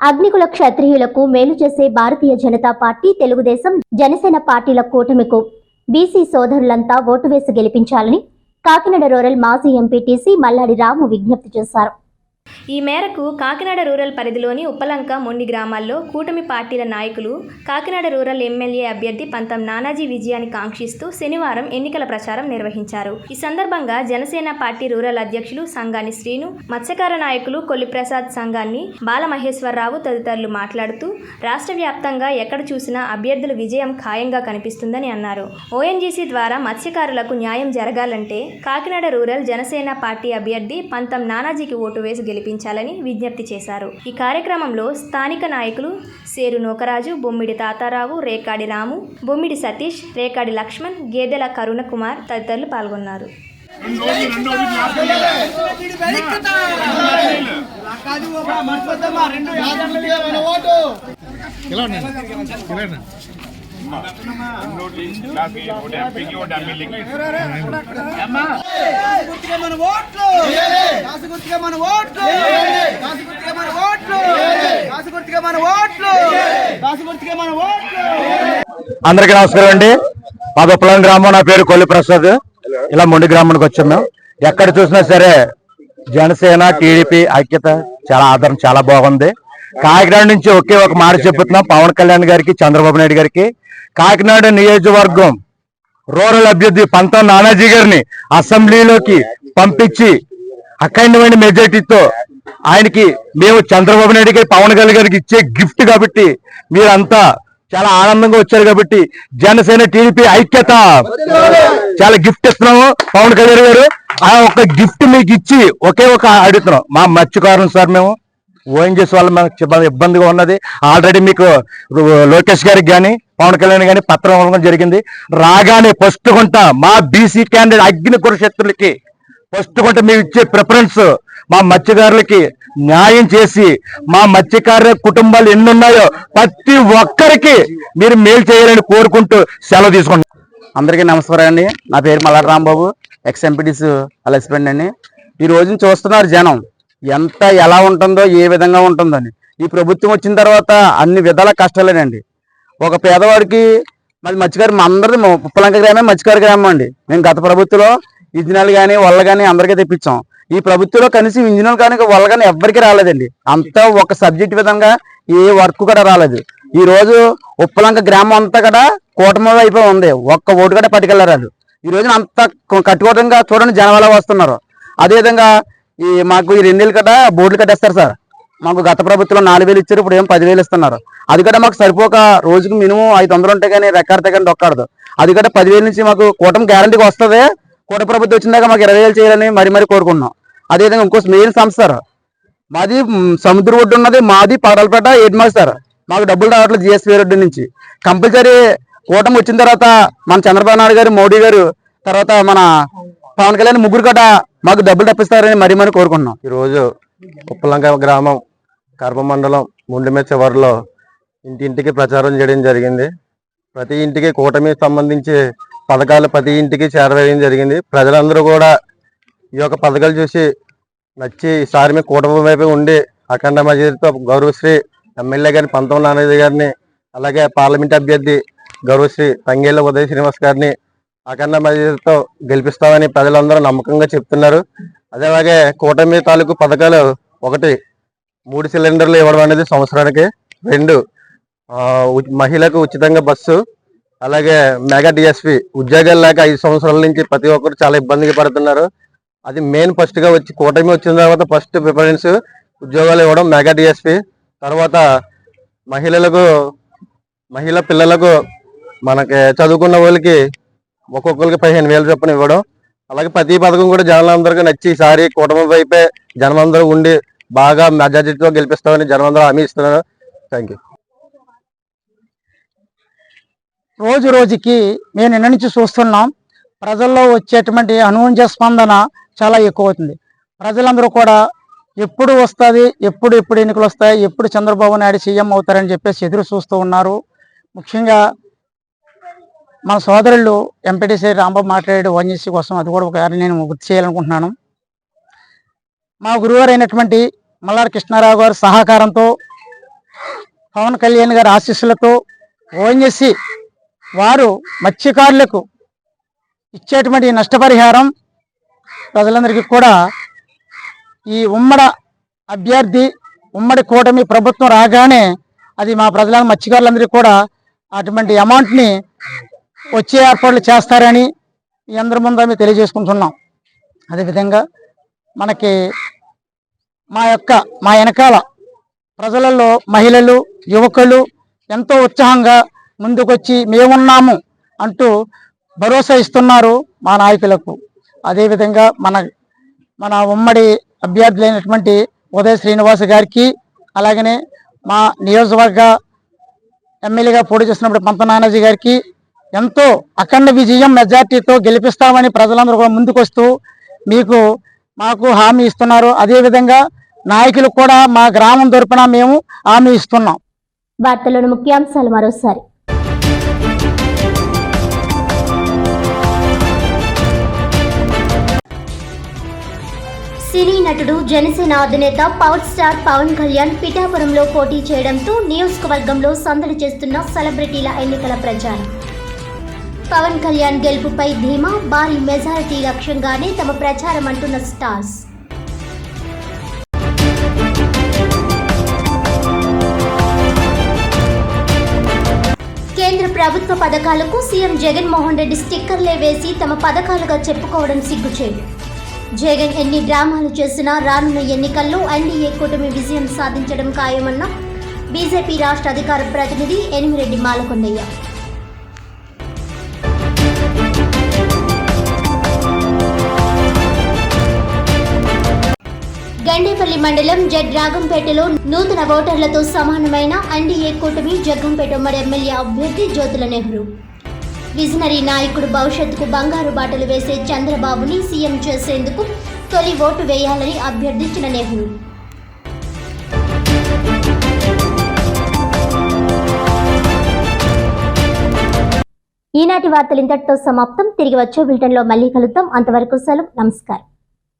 అగ్నికుల క్షత్రియులకు మేలు చేసే భారతీయ జనతా పార్టీ తెలుగుదేశం జనసేన పార్టీల కూటమికు బీసీ సోదరులంతా ఓటు వేసి గెలిపించాలని కాకినాడ రూరల్ మాజీ ఎంపీటీసీ మల్లాడి రాము విజ్ఞప్తి చేశారు. ఈ మేరకు కాకినాడ రూరల్ పరిధిలోని ఉప్పలంక మొండి గ్రామాల్లో కూటమి పార్టీల నాయకులు కాకినాడ రూరల్ ఎమ్మెల్యే అభ్యర్థి పంతం నానాజీ విజయాన్ని కాంక్షిస్తూ శనివారం ఎన్నికల ప్రచారం నిర్వహించారు. ఈ సందర్భంగా జనసేన పార్టీ రూరల్ అధ్యక్షులు సంగాని శ్రీను మత్స్యకార నాయకులు కొల్లిప్రసాద్ సంఘాన్ని బాలమహేశ్వరరావు తదితరులు మాట్లాడుతూ రాష్ట్ర వ్యాప్తంగా ఎక్కడ చూసినా అభ్యర్థుల విజయం ఖాయంగా కనిపిస్తుందని అన్నారు. ఓఎన్జీసీ ద్వారా మత్స్యకారులకు న్యాయం జరగాలంటే కాకినాడ రూరల్ జనసేన పార్టీ అభ్యర్థి పంతం నానాజీకి ఓటు వేసి గెలిపారు చేపించాలని విజ్ఞప్తి చేశారు. ఈ కార్యక్రమంలో స్థానిక నాయకులు సేరు నూకరాజు బొమ్మిడి తాతారావు రేకాడి రాము బొమ్మిడి సతీష్ రేకాడి లక్ష్మణ్ గేదెల కరుణ కుమార్ తదితరులు పాల్గొన్నారు. మన ఓట్లు గుర్తుగా మన ఓట్లు! కాసు గుర్తుగా మన ఓట్లు! కాసు గుర్తుగా మన ఓట్లు! కాసు గుర్తుగా మన ఓట్లు! అందరికీ నమస్కారం అండి. మా గొప్పలం గ్రామం నా పేరు కొల్లి ప్రసాద్. ఇలా మొండి గ్రామానికి వచ్చాం మేము. ఎక్కడ చూసినా సరే జనసేన టీడీపీ ఐక్యత చాలా ఆదరణ చాలా బాగుంది. కాకినాడ నుంచి ఒకే ఒక మాట చెబుతున్నాం పవన్ కళ్యాణ్ గారికి చంద్రబాబు నాయుడు గారికి. కాకినాడ నియోజకవర్గం రూరల్ అభ్యర్థి పంతం నానాజీ గారిని అసెంబ్లీలోకి పంపించి అఖండమైన మెజార్టీతో ఆయనకి మేము చంద్రబాబు నాయుడు గారి పవన్ కళ్యాణ్ గారికి ఇచ్చే గిఫ్ట్ కాబట్టి మీరంతా చాలా ఆనందంగా వచ్చారు కాబట్టి జనసేన టీడీపీ ఐక్యత. చాలా గిఫ్ట్ ఇస్తున్నాము పవన్ కళ్యాణ్ గారు. ఆ ఒక గిఫ్ట్ మీకు ఇచ్చి ఒకే ఒక అడుగుతున్నాం. మా మత్స్యకారులు సార్ మేము. ఓఎన్జీఎస్ వల్ల మనకు ఇబ్బందిగా ఉన్నది. ఆల్రెడీ మీకు లోకేష్ గారికి కానీ పవన్ కళ్యాణ్ కానీ పత్రం ఇవ్వడం జరిగింది. రాగానే ఫస్ట్ కొంట మా బీసీ క్యాండిడేట్ అగ్ని కురుక్షేత్రులకి ఫస్ట్ కొంట మేము ఇచ్చే ప్రిఫరెన్స్ మా మత్స్యకారులకి న్యాయం చేసి మా మత్స్యకారుల కుటుంబాలు ఎన్ని ఉన్నాయో ప్రతి ఒక్కరికి మీరు మేలు చేయాలని కోరుకుంటూ సెలవు తీసుకుంటాం అందరికీ నమస్కారం అండి. నా పేరు మల్లారి రాంబాబు ఎక్స్ ఎంపీటీస్ అండి. ఈ రోజున చూస్తున్నారు జనం. ఎంత ఎలా ఉంటుందో ఏ విధంగా ఉంటుందని ఈ ప్రభుత్వం వచ్చిన తర్వాత అన్ని విధాల కష్టాలేనండి. ఒక పేదవాడికి మరి మత్స్యకారు మా అందరిది ఉప్పలంక గ్రామే మత్స్యకారు గ్రామం అండి. మేము గత ప్రభుత్వంలో ఇంజనీర్లు కానీ వాళ్ళు కానీ అందరికీ తెప్పించాం. ఈ ప్రభుత్వంలో కనీసం ఇంజనీర్లు కానీ వాళ్ళు కానీ ఎవ్వరికీ రాలేదండి. అంతా ఒక సబ్జెక్ట్ విధంగా ఏ వర్క్ కూడా రాలేదు. ఈ రోజు ఉప్పలంక గ్రామం అంతా కూడా కూటమి అయిపోయి ఉంది. ఒక్క ఓటు కూడా పట్టుకెళ్ళరాదు ఈ రోజున అంత కట్టుకోవడంగా చూడండి జనం వస్తున్నారు. అదేవిధంగా ఈ మాకు ఈ రెండేళ్ళు కట్ట బోర్డులు కట్టేస్తారు సార్. మాకు గత ప్రభుత్వంలో నాలుగు వేలు ఇచ్చారు ఇప్పుడు ఏం పదివేలు ఇస్తున్నారు. అది కూడా మాకు సరిపోక రోజుకి మినిమం ఐదు వందలు ఉంటే కానీ రెక్కడ కానీ దొక్కాడదు అది కూడా పదివేల నుంచి మాకు కూటమి గ్యారంటీకి వస్తుంది. కూట ప్రభుత్వం వచ్చిందాక మాకు ఇరవై వేలు చేయాలని మరి మరి కోరుకున్నాం అదేవిధంగా ఇంకో మెయిన్ సంస్థ సార్ మాది సముద్ర ఒడ్డు ఉన్నది మాది పగడపేట హెడ్ మాస్టర్. సార్ మాకు డబ్బులు రావట్లేదు జిఎస్పీ రోడ్డు నుంచి. కంపల్సరీ కూటమి వచ్చిన తర్వాత మన చంద్రబాబు నాయుడు గారు మోడీ గారు తర్వాత మన పవన్ కళ్యాణ్ ముగ్గురు కూడా మాకు డబ్బులు తప్పిస్తారని మరీ మరి కోరుకున్నాం ఈరోజు ఉప్పలంక గ్రామం కర్మ మండలం ముండిమే చివరిలో ఇంటింటికి ప్రచారం చేయడం జరిగింది. ప్రతి ఇంటికి కూటమి సంబంధించి పథకాలు ప్రతి ఇంటికి చేరవేయడం జరిగింది. ప్రజలందరూ కూడా ఈ యొక్క పథకాలు చూసి నచ్చి ఈసారి మీ కూటమి వైపు ఉండి అఖండ మజీద్తో గౌరవశ్రీ ఎమ్మెల్యే గారిని పంతొమ్మిది నానాజీ గారిని అలాగే పార్లమెంట్ అభ్యర్థి గౌరవశ్రీ తంగేళ్ళ ఉదయ శ్రీనివాస్ గారిని అఖండ మజీద్తో గెలిపిస్తామని ప్రజలందరూ నమ్మకంగా చెప్తున్నారు. అదేలాగే కూటమి తాలూకు పథకాలు ఒకటి మూడు సిలిండర్లు ఇవ్వడం అనేది సంవత్సరానికి రెండు మహిళకు ఉచితంగా బస్సు అలాగే మెగా డిఎస్పి ఉద్యోగాలు లేక ఐదు సంవత్సరాల నుంచి ప్రతి ఒక్కరు చాలా ఇబ్బందికి పడుతున్నారు. అది మెయిన్ ఫస్ట్గా వచ్చి కూటమి వచ్చిన తర్వాత ఫస్ట్ ప్రిఫరెన్స్ ఉద్యోగాలు ఇవ్వడం మెగా డిఎస్పి తర్వాత మహిళలకు మహిళ పిల్లలకు మనకి చదువుకున్న వాళ్ళకి ఒక్కొక్కరికి పదిహేను వేలు చొప్పున ఇవ్వడం. అలాగే ప్రతి పథకం కూడా జనాలందరికీ నచ్చి ఈసారి కూటమి వైపే జనమందరూ ఉండి బాగా మెజార్టీతో గెలిపిస్తామని జనమందరూ హామీ ఇస్తున్నారు. థ్యాంక్ యూ రోజు రోజుకి మేము నిన్న నుంచి చూస్తున్నాం. ప్రజల్లో వచ్చేటువంటి అనువంజ స్పందన చాలా ఎక్కువ అవుతుంది ప్రజలందరూ కూడా ఎప్పుడు వస్తుంది ఎప్పుడు ఎప్పుడు ఎన్నికలు వస్తాయి ఎప్పుడు చంద్రబాబు నాయుడు సీఎం అవుతారని చెప్పేసి ఎదురు చూస్తూ ఉన్నారు. ముఖ్యంగా మన సోదరులు ఎంపీటీసీ రాంబాబు మాట్లాడే ఓఎన్జీసీ కోసం అది కూడా ఒక నేను గుర్తు చేయాలనుకుంటున్నాను. మా గురువారు అయినటువంటి మల్లారి కృష్ణారావు గారి సహకారంతో పవన్ కళ్యాణ్ గారి ఆశీస్సులతో ఓఎన్ఎస్సి వారు మత్స్యకారులకు ఇచ్చేటువంటి నష్టపరిహారం ప్రజలందరికీ కూడా ఈ ఉమ్మడ అభ్యర్థి ఉమ్మడి కూటమి ప్రభుత్వం రాగానే అది మా ప్రజల మత్స్యకారులందరికీ కూడా అటువంటి అమౌంట్ని వచ్చే ఏర్పాట్లు చేస్తారని మీ అందరి ముందు మేము తెలియజేసుకుంటున్నాం. అదేవిధంగా మనకి మా యొక్క మా వెనకాల ప్రజలలో మహిళలు యువకులు ఎంతో ఉత్సాహంగా ముందుకొచ్చి మేమున్నాము అంటూ భరోసా ఇస్తున్నారు మా నాయకులకు. అదేవిధంగా మన మన ఉమ్మడి అభ్యర్థులైనటువంటి ఉదయ శ్రీనివాస్ గారికి అలాగనే మా నియోజకవర్గ ఎమ్మెల్యేగా పోటీ చేసినప్పుడు పంత నానాజీ గారికి ఎంతో అఖండ విజయం మెజార్టీతో గెలిపిస్తామని ప్రజలందరూ కూడా ముందుకొస్తూ మీకు మాకు హామీ ఇస్తున్నారు. అదేవిధంగా నాయకులు కూడా మా గ్రామం తరపున మేము హామీ ఇస్తున్నాం. వార్తలోని ముఖ్యాంశాలు మరోసారి. సినీ నటుడు జనసేన అధినేత పవర్ స్టార్ పవన్ కళ్యాణ్ పిఠాపురంలో పోటీ చేయడంతో నియోజకవర్గంలో సందడి చేస్తున్న సెలబ్రిటీల ఎన్నికల ప్రచారం. పవన్ కళ్యాణ్ గెలుపుపై ధీమా భారీ మెజారిటీ లక్ష్యంగానే తమ ప్రచారం అంటున్న స్టార్స్. కేంద్ర ప్రభుత్వ పథకాలకు సీఎం జగన్మోహన్ రెడ్డి స్టిక్కర్లే వేసి తమ పథకాలుగా చెప్పుకోవడం సిగ్గుచేడు జగన్ ఎన్ని డ్రామాలు చేసినా రానున్న ఎన్నికల్లో ఎన్డీఏ కూటమి విజయం సాధించడం ఖాయమన్న బీజేపీ రాష్ట్ర అధికార ప్రతినిధి ఎనిమిరెడ్డి మాలకొండయ్య. గండేపల్లి మండలం జడ్ రాగంపేటలో నూతన ఓటర్లతో సమానమైన ఎన్డీఏ కూటమి జగ్గంపేట ఉమ్మడి ఎమ్మెల్యే అభ్యర్థి జ్యోతుల నెహ్రూ. విజనరీ నాయకుడు భవిష్యత్తుకు బంగారు బాటలు వేసే చంద్రబాబుని సీఎం చేసేందుకు తొలి ఓటు వేయాలని అభ్యర్థించిన నెహ్రూ. ఈనాటి వార్తలు ఇంతటితో సమాప్తం. తిరిగి వచ్చే బులెటిన్లో మళ్ళీ కలుద్దాం. అంతవరకు సెలవు. నమస్కారం.